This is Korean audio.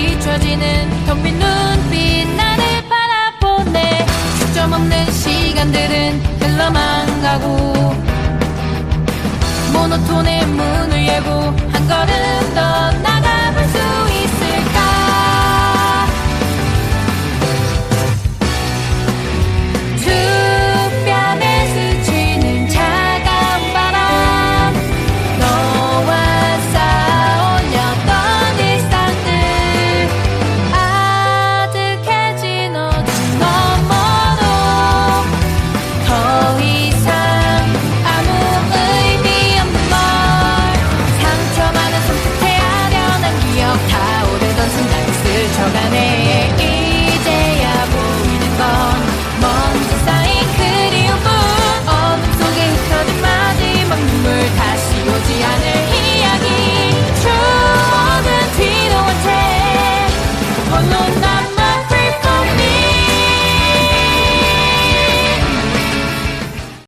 비춰지는 텅 빈 눈빛 나를 바라보네. 초점 없는 시간들은 흘러만 가고. 모노톤의 문